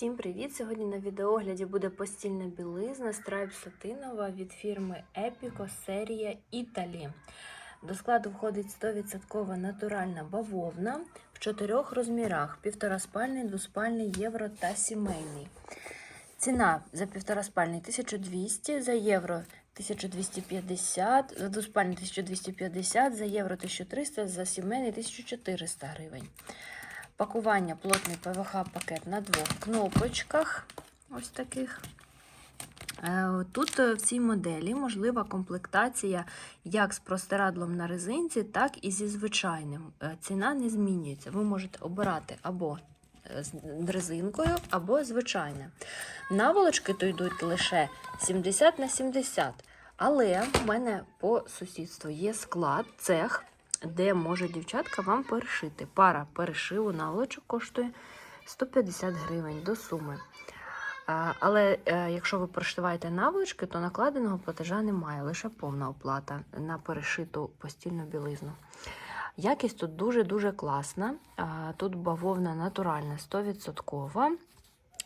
Всім привіт! Сьогодні на відеогляді буде постільна білизна страйп сатинова від фірми Epico серія Італі. До складу входить 100% натуральна бавовна в чотирьох розмірах: півтораспальний, двоспальний, євро та сімейний. Ціна за півтораспальний 1200, за євро 1250, за двоспальний 1250, за євро 1300, за сімейний 1400 гривень. Пакування плотний ПВХ-пакет на двох кнопочках. Ось таких. Е, Тут е, в цій моделі можлива комплектація як з простирадлом на резинці, так і зі звичайним. Е, Ціна не змінюється. Ви можете обирати або з резинкою, або звичайне. Наволочки то йдуть лише 70 на 70. Але в мене по сусідству є склад, цех, де може дівчатка вам перешити. Пара перешиву наволочок коштує 150 гривень до суми. Але е, якщо ви прошиваєте наволочки, то накладеного платежа немає, лише повна оплата на перешиту постільну білизну. Якість тут дуже-дуже класна. Тут бавовна натуральна, 100%.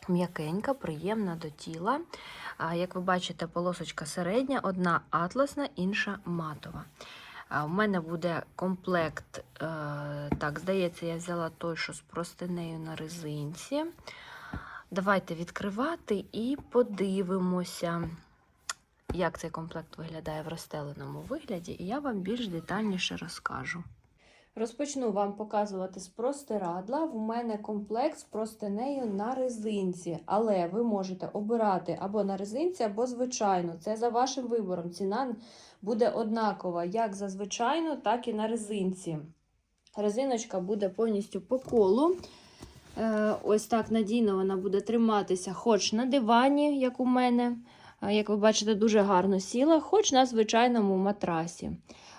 М'якенька, приємна до тіла. Як ви бачите, полосочка середня, одна атласна, інша матова. А, У мене буде комплект, е, так, здається, я взяла той, що з простинею на резинці. Давайте відкривати і подивимося, як цей комплект виглядає в розстеленому вигляді, і я вам більш детальніше розкажу. Розпочну вам показувати з простирадла. В мене комплект з простинею на резинці, але ви можете обирати або на резинці, або звичайно. Це за вашим вибором. Ціна буде однакова як за звичайну, так і на резинці. Резиночка буде повністю по колу. Е, Ось так надійно вона буде триматися, хоч на дивані, як у мене. Е, Як ви бачите, дуже гарно сіла, хоч на звичайному матрасі.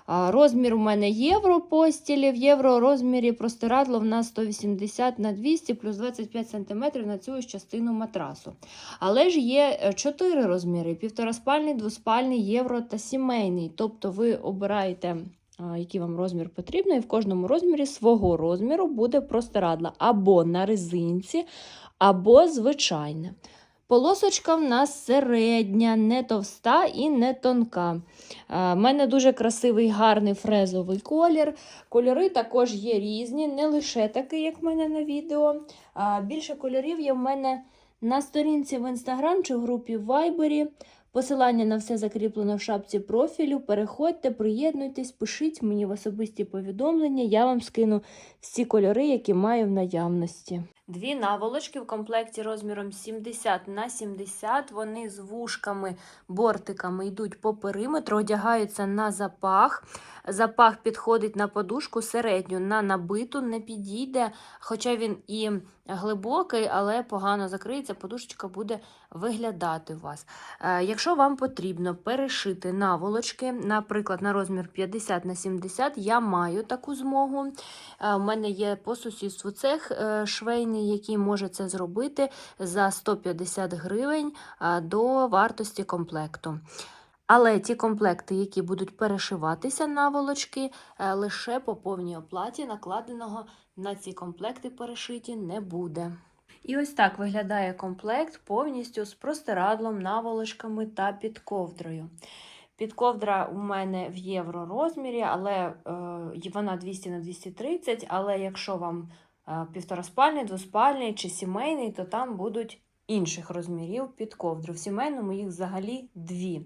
Розмір у мене євро постілі. В євро розмірі простирадло в нас 180 на 200 плюс 25 см на цю частину матрасу. Але ж є 4 розміри: півтораспальний, двоспальний, євро та сімейний. Тобто ви обираєте, який вам розмір потрібен, і в кожному розмірі свого розміру буде простирадла або на резинці, або звичайне. Полосочка в нас середня, не товста і не тонка. У мене дуже красивий гарний фрезовий колір. Кольори також є різні, не лише такий, як в мене на відео. Більше кольорів є в мене на сторінці в інстаграм чи в групі в Вайбері. Посилання на все закріплено в шапці профілю. Переходьте, приєднуйтесь, пишіть мені в особисті повідомлення. Я вам скину всі кольори, які маю в наявності. Дві наволочки в комплекті розміром 70 на 70. Вони з вушками, бортиками йдуть по периметру, одягаються на запах. Запах підходить на подушку середню, на набиту не підійде, хоча він і глибокий, але погано закриється, подушечка буде виглядати у вас. Е, Якщо вам потрібно перешити наволочки, наприклад, на розмір 50 на 70, я маю таку змогу. Е, У мене є по сусідству цех е, швейний, який може це зробити за 150 гривень до вартості комплекту. Але ті комплекти, які будуть перешиватися наволочки, е, лише по повній оплаті накладеного на ці комплекти перешиті не буде. І ось так виглядає комплект повністю з простирадлом, наволочками та підковдрою. Підковдра у мене в євро розмірі, але е, вона 200 на 230, але якщо вам півтораспальний, двоспальний чи сімейний, то там будуть інших розмірів підковдру. В сімейному їх взагалі дві.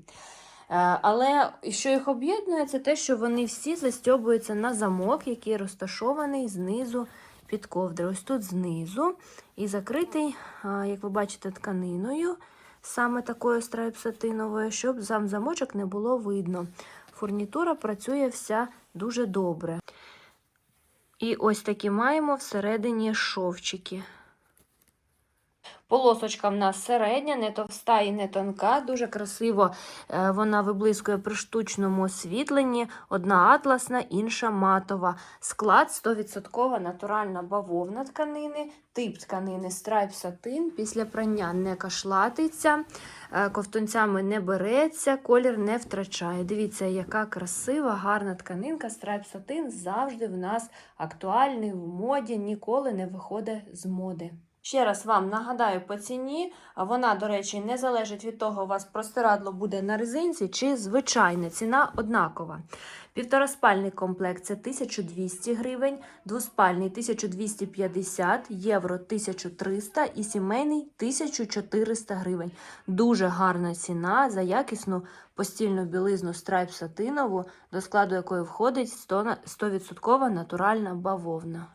Е, Але що їх об'єднує, це те, що вони всі застьобуються на замок, який розташований знизу під ковдрою. Ось тут знизу і закритий, як ви бачите, тканиною, саме такою страйп-сатиновою, щоб сам замочок не було видно. Фурнітура працює вся дуже добре. І ось такі маємо всередині шовчики. Полосочка в нас середня, не товста і не тонка. Дуже красиво е, вона виблискує при штучному освітленні. Одна атласна, інша матова. Склад 100% натуральна бавовна тканини, тип тканини страйп сатин. Після прання не кашлатиться, е, ковтунцями не береться, колір не втрачає. Дивіться, яка красива, гарна тканинка. Страйп сатин завжди в нас актуальний в моді, ніколи не виходить з моди. Ще раз вам нагадаю по ціні. Вона, до речі, не залежить від того, у вас простирадло буде на резинці чи звичайне. Ціна однакова. Півтораспальний комплект це 1200 гривень, двоспальний 1250, євро 1300 і сімейний 1400 гривень. Дуже гарна ціна за якісну постільну білизну страйп сатинову, до складу якої входить 100% натуральна бавовна.